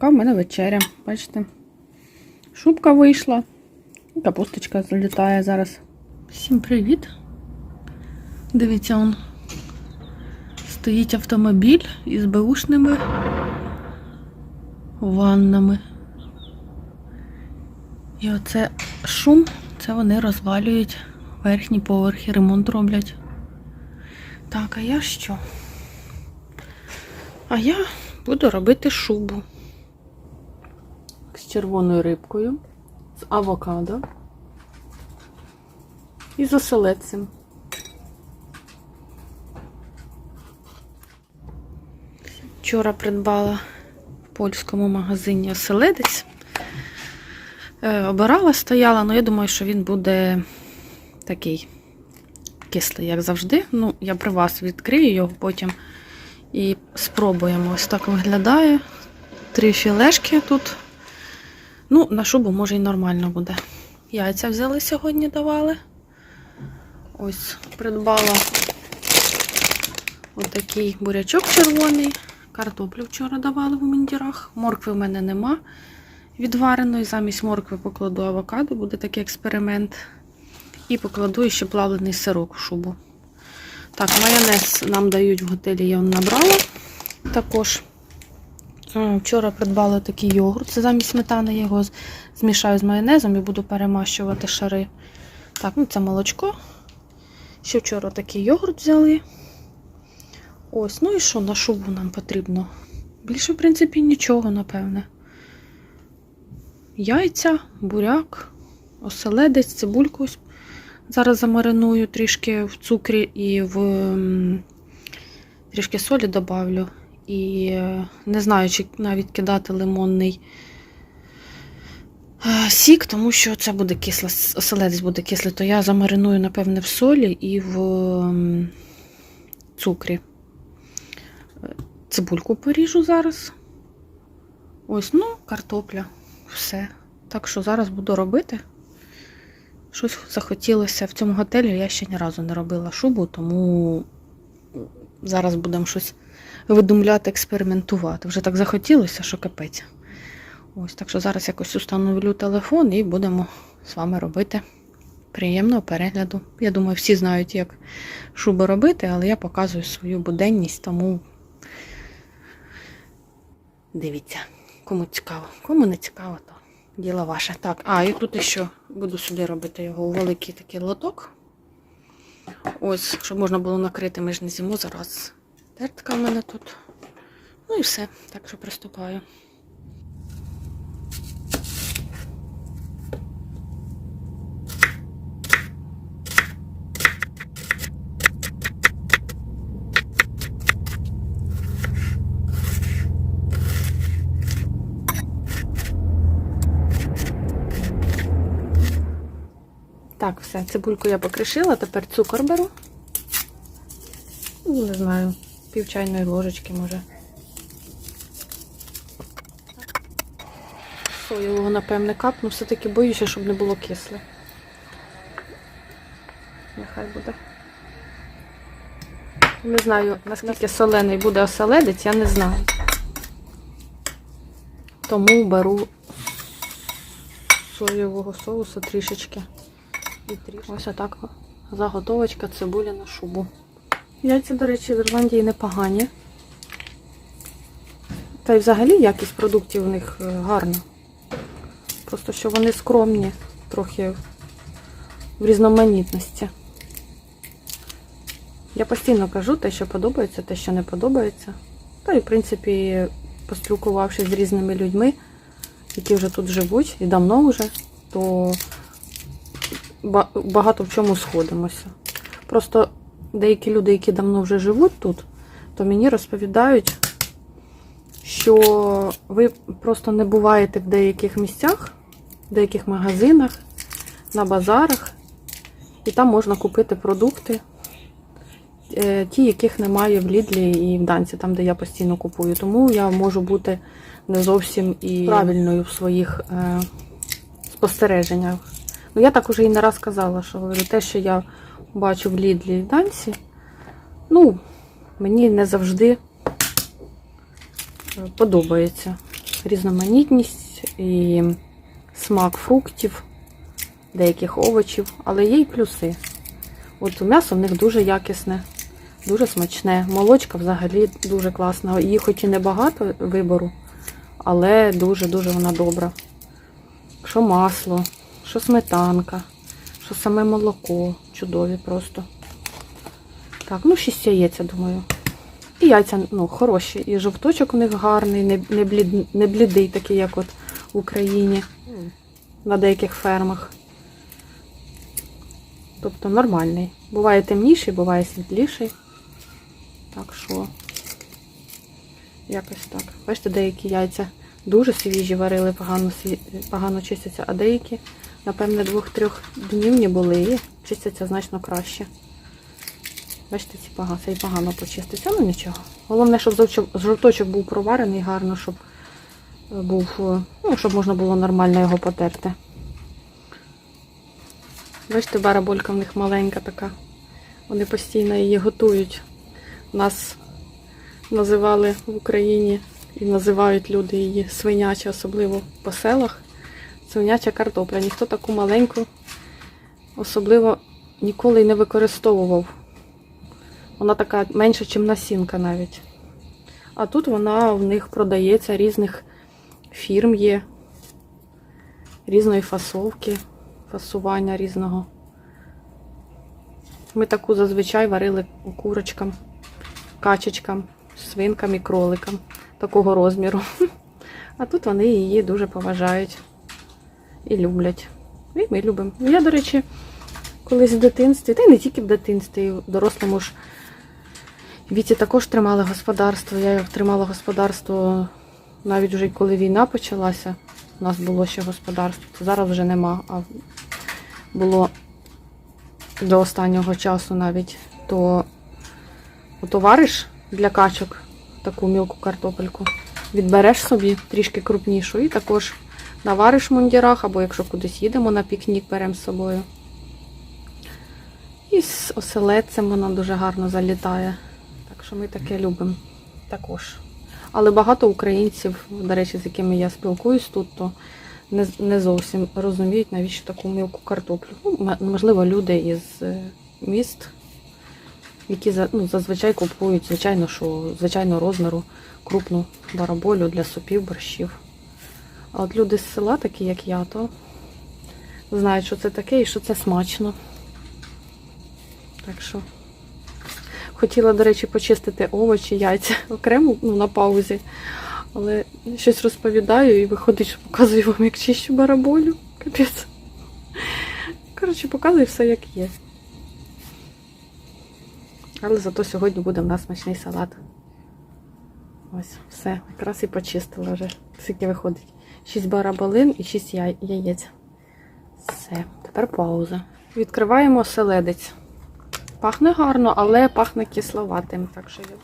така в мене вечеря. Бачите? Шубка вийшла. Капусточка залітає зараз. Всім привіт! Дивіться, он стоїть автомобіль із беушними ваннами. І оце шум, це вони розвалюють верхні поверхи, ремонт роблять. Так, а я що? А я буду робити шубу червоною рибкою, з авокадо і з оселедцем. Вчора придбала в польському магазині оселедець. Е, Обирала, стояла, але я думаю, що він буде такий кислий, як завжди. Ну, я при вас відкрию його потім і спробуємо. Ось так виглядає. Три філешки тут. Ну, на шубу може і нормально буде. Яйця взяли сьогодні, давали. Ось придбала отакий бурячок червоний. Картоплю вчора давали в мундірах. Моркви в мене нема відвареної. Замість моркви покладу авокадо, буде такий експеримент. І покладу ще плавлений сирок в шубу. Так, майонез нам дають в готелі, я набрала. Також вчора придбала такий йогурт. Це замість сметани я його змішаю з майонезом і буду перемащувати шари. Так, ну це молочко. Ще вчора такий йогурт взяли. Ось, ну і що на шубу нам потрібно? Більше, в принципі, нічого, напевне. Яйця, буряк, оселедець, цибульку. Зараз замариную трішки в цукрі і в трішки солі добавлю. І е, не знаю, чи навіть кидати лимонний е, сік, тому що це буде кисло, оселедець буде кислий, то я замариную, напевне, в солі і в цукрі. Е, Цибульку поріжу зараз. Ось, ну, картопля. Все. Так що зараз буду робити. Щось захотілося в цьому готелі. Я ще ні разу не робила шубу, тому зараз будемо щось видумляти, експериментувати. Вже так захотілося, що капець. Ось, так що зараз якось установлю телефон і будемо з вами робити приємного перегляду. Я думаю, всі знають, як шубу робити, але я показую свою буденність, тому дивіться, кому цікаво. Кому не цікаво, то діло ваше. Так, а, і тут ще буду сюди робити його у великий такий лоток. Ось, щоб можна було накрити, ми ж не зиму зараз. Тертка в мене тут. Ну і все. Так що приступаю. Так, все, цибульку я покришила, тепер цукор беру. Ну, не знаю, пів чайної ложечки може. Соєвого, напевне, капну, все-таки боюся, щоб не було кисле. Нехай буде. Не знаю, наскільки солений буде оселедець, я не знаю. Тому беру соєвого соусу трішечки. І трішки. Ось отак заготовочка цибулі на шубу. Яйця, до речі, з Ірландії непогані. Та й взагалі якість продуктів у них е, гарна. Просто що вони скромні, трохи в різноманітності. Я постійно кажу те, що подобається, те, що не подобається. Та й, в принципі, поспілкувавшись з різними людьми, які вже тут живуть і давно вже, то багато в чому сходимося. Просто деякі люди, які давно вже живуть тут, то мені розповідають, що ви просто не буваєте в деяких місцях, в деяких магазинах, на базарах, і там можна купити продукти, е, ті, яких немає в Лідлі і в Данці, там, де я постійно купую. Тому я можу бути не зовсім і правильною в своїх е, спостереженнях. Ну, я так уже і не раз казала, що говорю, те, що я бачу в Лідлі в Данці, ну, мені не завжди е, подобається. різноманітність і смак фруктів, деяких овочів, але є й плюси. От м'ясо в них дуже якісне, дуже смачне. Молочка взагалі дуже класна. Її хоч і небагато вибору, але дуже-дуже вона добра. Що масло, що сметанка, що саме молоко. Чудові просто. Так, ну 6 яєць, я думаю. І яйця ну, хороші. І жовточок у них гарний, не, не, блід, не блідий, такий, як от в Україні на деяких фермах. Тобто нормальний. Буває темніший, буває світліший. Так що, якось так. Бачите, деякі яйця дуже свіжі варили, погано, погано чистяться, а деякі, напевне, двох-трьох днів не були і чистяться значно краще. Бачите, ці погано, цей погано почиститься, ну нічого. Головне, щоб жовточок був проварений гарно, щоб е, був, е, ну, щоб можна було нормально його потерти. Бачите, бараболька в них маленька така. Вони постійно її готують. Нас називали в Україні і називають люди її свиняча, особливо по селах. Свиняча картопля. Ніхто таку маленьку особливо ніколи й не використовував. Вона така менша, ніж насінка навіть. А тут вона в них продається різних фірм є, різної фасовки, фасування різного. Ми таку зазвичай варили курочкам, качечкам, свинкам і кроликам такого розміру. А тут вони її дуже поважають і люблять. І ми любимо. Я, до речі, колись в дитинстві, та й не тільки в дитинстві, і в дорослому ж віці також тримали господарство. Я тримала господарство навіть вже коли війна почалася. У нас було ще господарство. Це зараз вже нема, а було до останнього часу навіть. То товариш для качок таку мілку картопельку. Відбереш собі трішки крупнішу і також навариш в мундірах, або якщо кудись їдемо на пікнік, беремо з собою. І з оселедцем вона дуже гарно залітає. Так що ми таке любимо також. Але багато українців, до речі, з якими я спілкуюсь тут, то не, не зовсім розуміють, навіщо таку мілку картоплю. Ну, можливо, люди із е, міст, які ну, зазвичай купують, звичайно, що звичайного розміру крупну бараболю для супів, борщів. А от люди з села, такі як я, то знають, що це таке і що це смачно. Так що хотіла, до речі, почистити овочі, яйця окремо ну, на паузі. Але щось розповідаю і виходить, що показую вам, як чищу бараболю. Капець. Коротше, показую все, як є. Але зато сьогодні буде в нас смачний салат. Ось, все, якраз і почистила вже. Скільки виходить. 6 бараболин і 6 яй- яєць. Все, тепер пауза. Відкриваємо селедець. Пахне гарно, але пахне кисловатим. Так що я.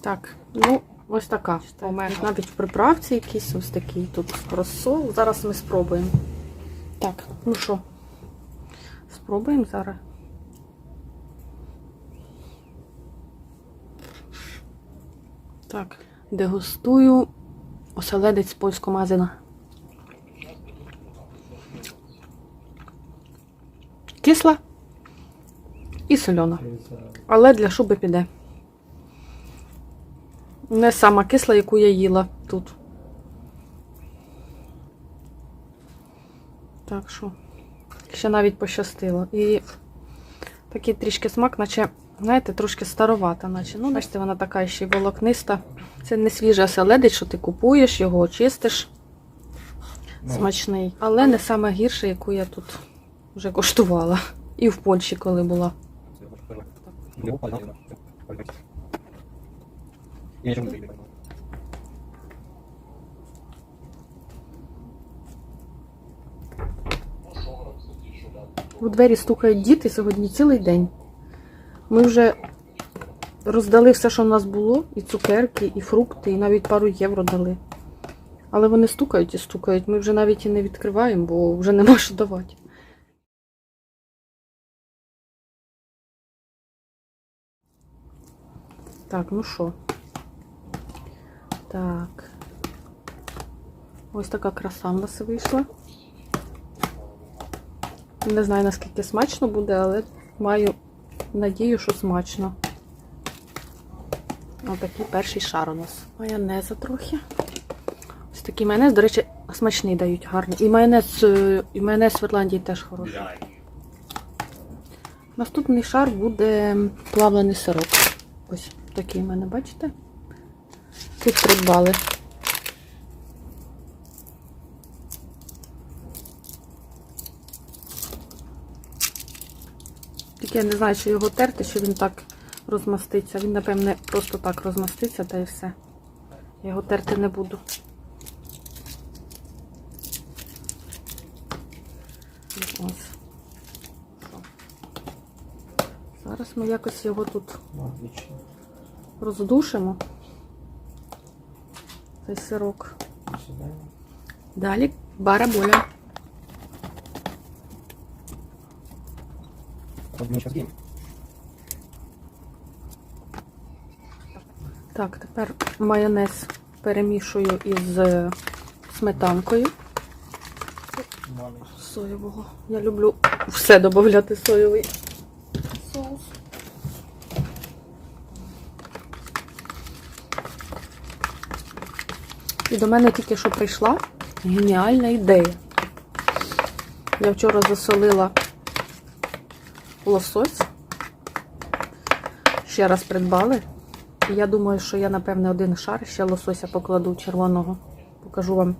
Так, ну, ось така. У мене навіть в приправці якийсь ось такий тут розсол. Зараз ми спробуємо. Так, ну що, спробуємо зараз. Так, дегустую оселедець польського магазина. Кисла і сольона. Але для шуби піде. Не сама кисла, яку я їла тут. Так що, ще навіть пощастило. І такий трішки смак, наче, знаєте, трошки старовата, наче. Ну, бачите, вона така ще й волокниста. Це не свіжий оселедець, що ти купуєш, його чистиш. Смачний. Але не саме гірше, яку я тут вже коштувала. І в Польщі, коли була. У двері стукають діти сьогодні цілий день. Ми вже роздали все, що в нас було, і цукерки, і фрукти, і навіть пару євро дали. Але вони стукають і стукають. Ми вже навіть і не відкриваємо, бо вже нема що давати. Так, ну що? Так. Ось така краса в нас вийшла. Не знаю, наскільки смачно буде, але маю надію, що смачно. Отакий перший шар у нас. Майонеза трохи. Ось такий майонез, до речі, смачний дають гарний. І майонез, е, і майонез в Ірландії теж хороший. Наступний шар буде плавлений сирок. Ось такий в мене, бачите? Тут придбали. Я не знаю, чи його терти, що він так розмаститься. Він, напевне, просто так розмаститься та і все. Я його терти не буду. Ось. Зараз ми якось його тут роздушимо. Цей сирок. Далі бараболя. Вот мы сейчас. Так, тепер майонез перемішую із е, сметанкою соєвого. Я люблю все додати соєвий соус. І до мене тільки що прийшла геніальна ідея. Я вчора засолила лосось. Ще раз придбали. І я думаю, що я, напевне, один шар ще лосося покладу червоного. Покажу вам.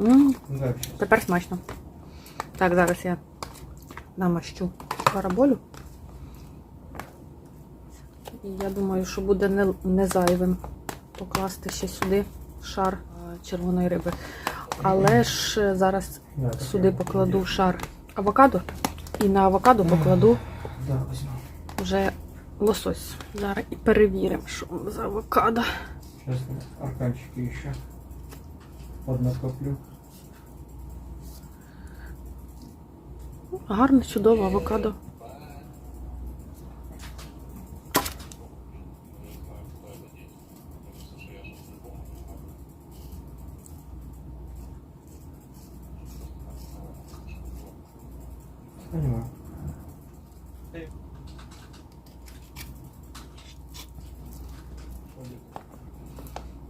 М, да, вообще. Тепер смачно. Так, зараз я намащу параболю. І я думаю, що буде не, не зайвим покласти ще сюди шар червоної риби. Але ж е, зараз сюди покладу шар авокадо. І на авокадо покладу вже лосось. Зараз і перевіримо, що за авокадо. Сейчас арканчики еще поднакоплю. Гарне, чудове авокадо.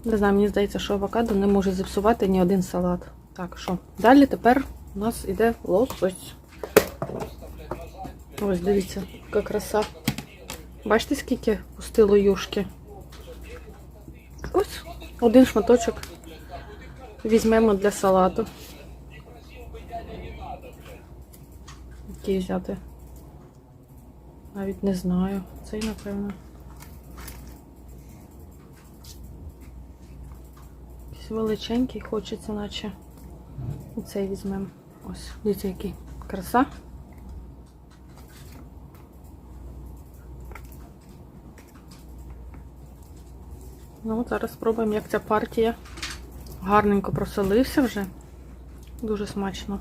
Не знаю, мені здається, що авокадо не може зіпсувати ні один салат. Так, що? Далі тепер у нас іде лосось. Ось, дивіться, яка краса. Бачите, скільки пустило юшки? Ось, один шматочок візьмемо для салату. Який взяти? Навіть не знаю. Цей, напевно. Якийсь величенький хочеться, наче. І цей візьмемо. Ось, дивіться, який краса. Ну, зараз спробуємо, як ця партія гарненько просолився вже. Дуже смачно.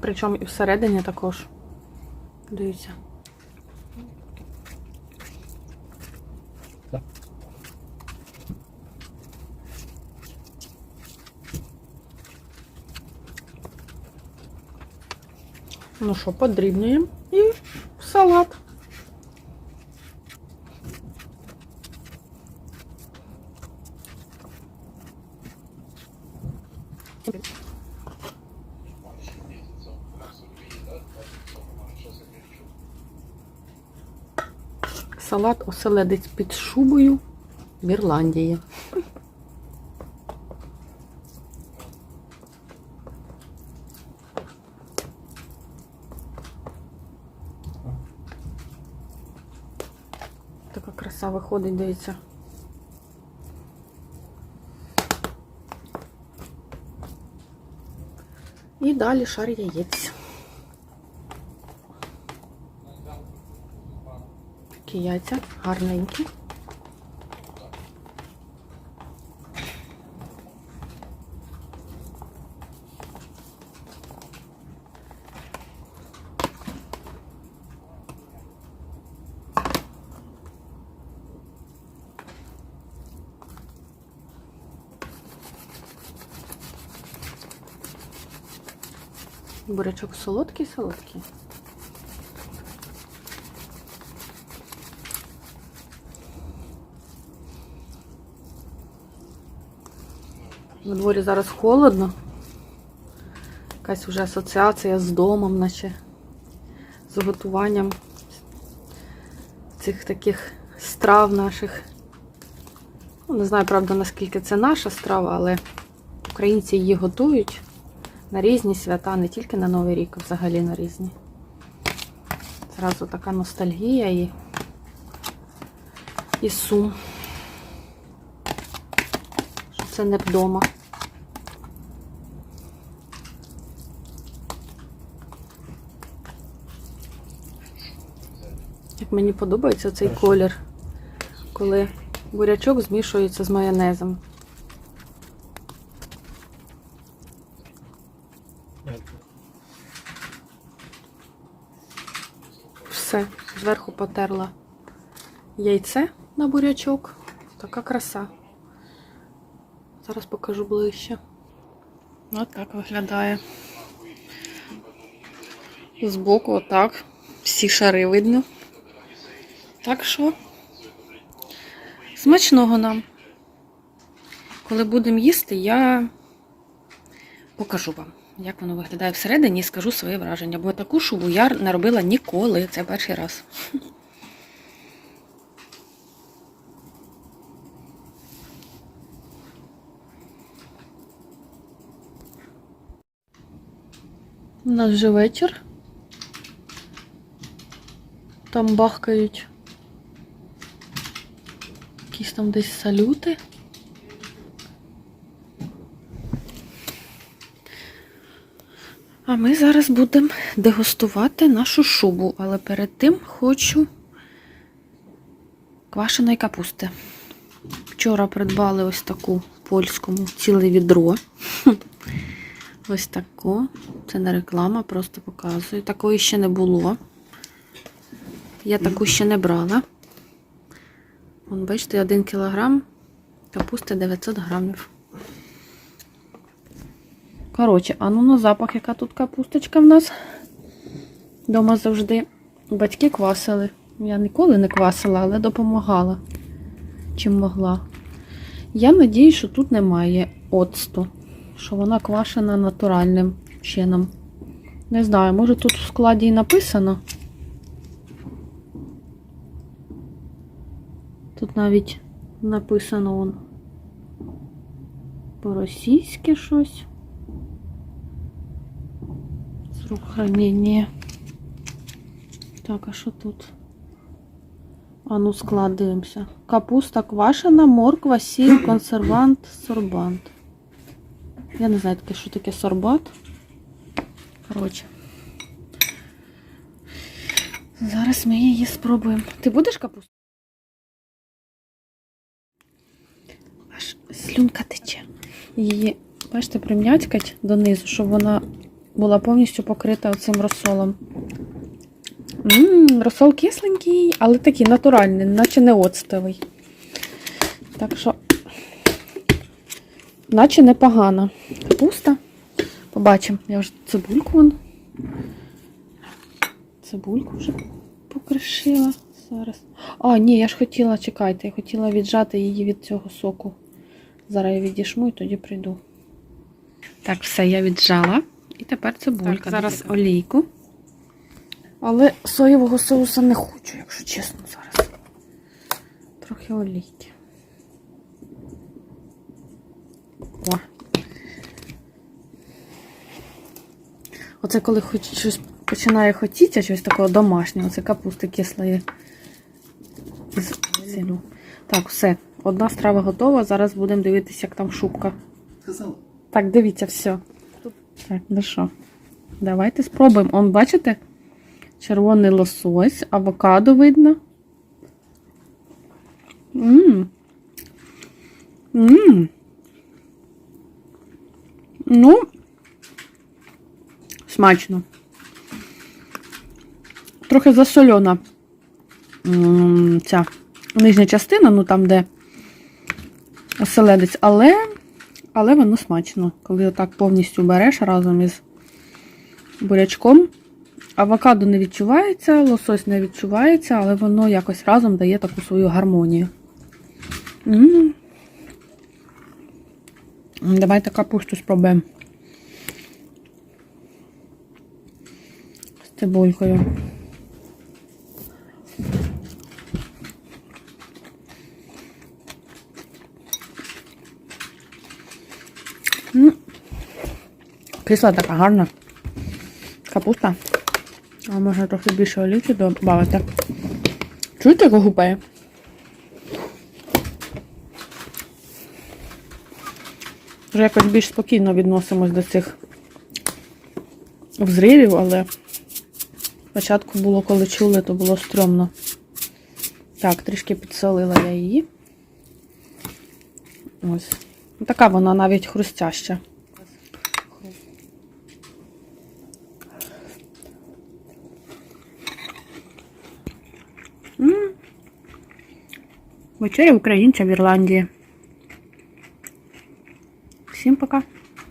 Причому і всередині також. Дивіться. Ну що, подрібнюємо і в салат. Салат оселедець під шубою в Ірландії. Така виходить, дивіться. І далі шар яєць. Такі яйця гарненькі. Бурячок солодкий, солодкий. На дворі зараз холодно. Якась вже асоціація з домом, наче з готуванням цих таких страв наших. Ну, не знаю, правда, наскільки це наша страва, але українці її готують на різні свята, не тільки на Новий рік, а взагалі на різні. Зразу така ностальгія і, і сум. Що це не вдома. Як мені подобається цей колір, коли бурячок змішується з майонезом. Все, зверху потерла яйце на бурячок. Така краса. Зараз покажу ближче. От так виглядає. Збоку отак. Всі шари видно. Так що смачного нам. Коли будемо їсти, я покажу вам, як воно виглядає всередині скажу своє враження. Бо таку шубу я не робила ніколи. Це перший раз. У нас вже вечір. Там бахкають. Якісь там десь салюти. А ми зараз будемо дегустувати нашу шубу, але перед тим хочу квашеної капусти. Вчора придбали ось таку в польському ціле відро. Ось таку. Це не реклама, просто показую. Такої ще не було. Я таку ще не брала. Вон, бачите, 1 кілограм капусти 900 грамів. Коротше, а ну на запах, яка тут капусточка в нас. Дома завжди батьки квасили. Я ніколи не квасила, але допомагала, чим могла. Я надію, що тут немає оцту, що вона квашена натуральним чином. Не знаю, може тут в складі і написано. Тут навіть написано по-російськи щось. Срок хранення. Так, а що тут? А ну склад. Капуста квашена, морква, сіль, консервант, сорбант. Я не знаю що таке сорбат. Коротше. Зараз ми її спробуємо. Ти будеш капусту? Аж слюнка тече. Її, бачите, прим'ятькать донизу, щоб вона була повністю покрита цим розсолом. Ммм, розсол кисленький, але такий натуральний, наче не оцтовий. Так що, наче непогано. Капуста. Побачимо. Я вже цибульку вон. Цибульку вже покришила зараз. А, ні, я ж хотіла, чекайте, я хотіла віджати її від цього соку. Зараз я відішму і тоді прийду. Так, все, я віджала. І тепер цибулька. Так, зараз олійку. Але соєвого соуса не хочу, якщо чесно, зараз. Трохи олійки. О. Оце коли хоч щось починає хотіти, щось такого домашнього, це капусти кислої з сілю. Так, все. Одна страва готова. Зараз будемо дивитися, як там шубка. Так, дивіться, все. Так, ну що? Давайте спробуємо. Он, бачите? Червоний лосось, авокадо видно. Ммм. Ммм. Ну, смачно. Трохи засольона ця нижня частина, ну там, де оселедець, але, але воно смачно. Коли отак повністю береш разом із бурячком. Авокадо не відчувається, лосось не відчувається, але воно якось разом дає таку свою гармонію. М. Давайте капусту спробуємо. З цибулькою. Кисла така гарна. Капуста. А можна трохи більше олійки додати. Чуєте, як гупає? Вже якось більш спокійно відносимось до цих взривів, але спочатку було, коли чули, то було стрьомно. Так, трішки підсолила я її. Ось. Ну, Така вона навіть хрустяща. Вечеря українця в Ірландії. Всім пока.